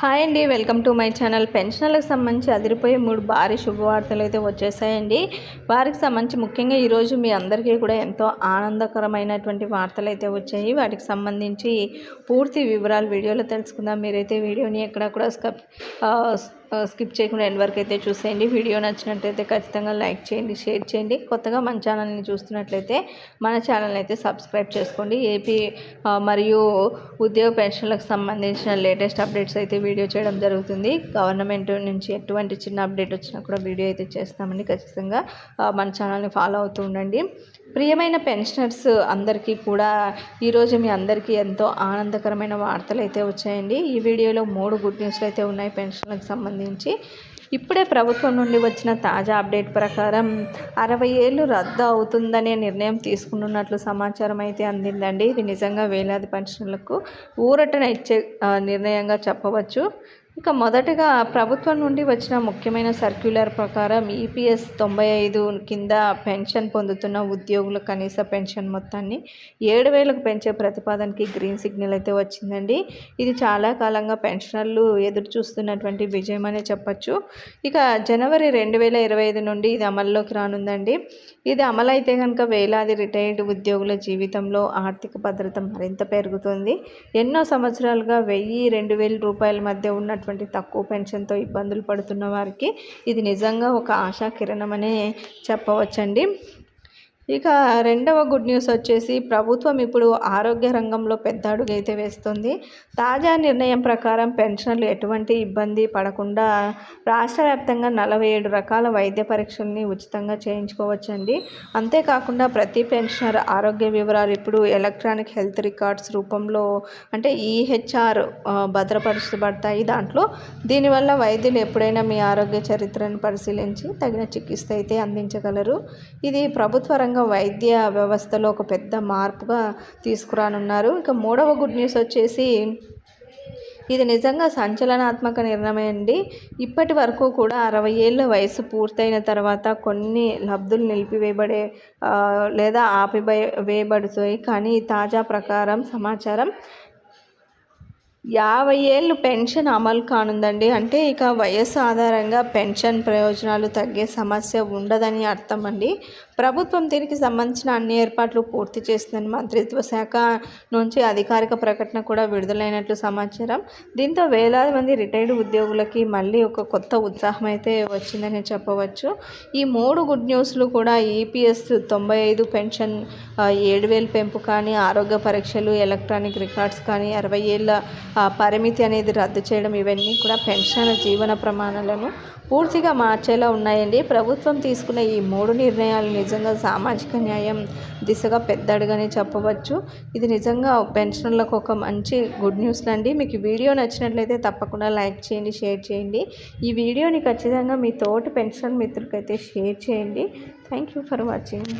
Hi అండి welcome to my channel. పెన్షన్లకు సంబంధించి అదిరిపోయే మూడు భారీ శుభవార్తలు అయితే వచ్చేసాయండి. వారికి సంబంధించి ముఖ్యంగా ఈరోజు మీ అందరికీ కూడా ఎంతో ఆనందకరమైనటువంటి వార్తలు అయితే వచ్చాయి. వాటికి సంబంధించి పూర్తి వివరాలు వీడియోలో తెలుసుకుందాం. మీరైతే వీడియోని ఎక్కడ కూడా స్కిప్ చేయకుండా ఎండ్ వరకు అయితే చూసేయండి. వీడియో నచ్చినట్లయితే ఖచ్చితంగా లైక్ చేయండి షేర్ చేయండి. కొత్తగా మన ఛానల్ని చూస్తున్నట్లయితే మన ఛానల్ అయితే సబ్స్క్రైబ్ చేసుకోండి. ఏపీ మరియు ఉద్యోగ పెన్షన్లకు సంబంధించిన లేటెస్ట్ అప్డేట్స్ అయితే వీడియో చేయడం జరుగుతుంది. గవర్నమెంట్ నుంచి ఎటువంటి చిన్న అప్డేట్ వచ్చినా కూడా వీడియో అయితే చేస్తామండి. ఖచ్చితంగా మన ఛానల్ని ఫాలో అవుతూ ఉండండి. ప్రియమైన పెన్షనర్స్ అందరికీ కూడా ఈరోజు మీ అందరికీ ఎంతో ఆనందకరమైన వార్తలు అయితే వచ్చాయండి. ఈ వీడియోలో మూడు గుడ్ న్యూస్లు అయితే ఉన్నాయి పెన్షన్లకు సంబంధించి. ఇప్పుడే ప్రభుత్వం నుండి వచ్చిన తాజా అప్డేట్ ప్రకారం అరవై ఏళ్ళు రద్దు అవుతుందనే నిర్ణయం తీసుకున్నట్లు సమాచారం అయితే అందిందండి. ఇది నిజంగా వేలాది పెన్షన్లకు ఊరటన ఇచ్చే నిర్ణయంగా చెప్పవచ్చు. ఇక మొదటగా ప్రభుత్వం నుండి వచ్చిన ముఖ్యమైన సర్క్యులర్ ప్రకారం ఈపీఎస్ తొంభై ఐదు కింద పెన్షన్ పొందుతున్న ఉద్యోగుల కనీస పెన్షన్ మొత్తాన్ని ఏడు వేలకు పెంచే ప్రతిపాదనకి గ్రీన్ సిగ్నల్ అయితే వచ్చిందండి. ఇది చాలా కాలంగా పెన్షనర్లు ఎదురు చూస్తున్నటువంటి విజయం అనే చెప్పచ్చు. ఇక జనవరి రెండు వేల ఇరవై ఐదు నుండి ఇది అమల్లోకి రానుందండి. ఇది అమలైతే కనుక వేలాది రిటైర్డ్ ఉద్యోగుల జీవితంలో ఆర్థిక భద్రత మరింత పెరుగుతుంది. ఎన్నో సంవత్సరాలుగా వెయ్యి రెండు వేల రూపాయల మధ్య ఉన్నటువంటి ఉన్నటువంటి తక్కువ పెన్షన్తో ఇబ్బందులు పడుతున్న వారికి ఇది నిజంగా ఒక ఆశా కిరణమనే చెప్పవచ్చండి. ఇక రెండవ గుడ్ న్యూస్ వచ్చేసి ప్రభుత్వం ఇప్పుడు ఆరోగ్య రంగంలో పెద్ద అడుగైతే వేస్తుంది. తాజా నిర్ణయం ప్రకారం పెన్షన్లు ఎటువంటి ఇబ్బంది పడకుండా రాష్ట్ర వ్యాప్తంగా నలభై ఏడు రకాల వైద్య పరీక్షల్ని ఉచితంగా చేయించుకోవచ్చండి. అంతేకాకుండా ప్రతి పెన్షనర్ ఆరోగ్య వివరాలు ఇప్పుడు ఎలక్ట్రానిక్ హెల్త్ రికార్డ్స్ రూపంలో అంటే ఈహెచ్ఆర్ భద్రపరచబడతాయి. దాంట్లో దీనివల్ల వైద్యులు ఎప్పుడైనా మీ ఆరోగ్య చరిత్రను పరిశీలించి తగిన చికిత్స అయితే అందించగలరు. ఇది ప్రభుత్వ రంగ ముఖ్యంగా వైద్య వ్యవస్థలో ఒక పెద్ద మార్పుగా తీసుకురానున్నారు. ఇక మూడవ గుడ్ న్యూస్ వచ్చేసి ఇది నిజంగా సంచలనాత్మక నిర్ణయం అండి. ఇప్పటి వరకు కూడా అరవై ఏళ్ళ వయసు పూర్తయిన తర్వాత కొన్ని లబ్ధులు నిలిపివేయబడే లేదా ఆపివేయబడుతాయి కానీ తాజా ప్రకారం సమాచారం యాభై ఏళ్ళు పెన్షన్ అమలు కానుందండి. అంటే ఇక వయస్సు ఆధారంగా పెన్షన్ ప్రయోజనాలు తగ్గే సమస్య ఉండదని అర్థం అండి ప్రభుత్వం దీనికి సంబంధించిన అన్ని ఏర్పాట్లు పూర్తి చేస్తుందని మంత్రిత్వ శాఖ నుంచి అధికారిక ప్రకటన కూడా విడుదలైనట్లు సమాచారం. దీంతో వేలాది మంది రిటైర్డ్ ఉద్యోగులకి మళ్ళీ ఒక కొత్త ఉత్సాహం అయితే వచ్చిందని చెప్పవచ్చు. ఈ మూడు గుడ్ న్యూస్లు కూడా ఈపీఎస్ తొంభై ఐదు పెన్షన్ ఏడు వేలు పెంపు కానీ ఆరోగ్య పరీక్షలు ఎలక్ట్రానిక్ రికార్డ్స్ కానీ అరవై ఏళ్ళ పరిమితి అనేది రద్దు చేయడం ఇవన్నీ కూడా పెన్షన్ జీవన ప్రమాణాలను పూర్తిగా మార్చేలా ఉన్నాయండి. ప్రభుత్వం తీసుకున్న ఈ మూడు నిర్ణయాలు నిజంగా సామాజిక న్యాయం దిశగా పెద్ద అడుగని చెప్పవచ్చు. ఇది నిజంగా పెన్షన్లకు ఒక మంచి గుడ్ న్యూస్ అండి. మీకు వీడియో నచ్చినట్లయితే తప్పకుండా లైక్ చేయండి షేర్ చేయండి. ఈ వీడియోని ఖచ్చితంగా మీ తోటి పెన్షన్ మిత్రులకైతే షేర్ చేయండి. Thank you for watching.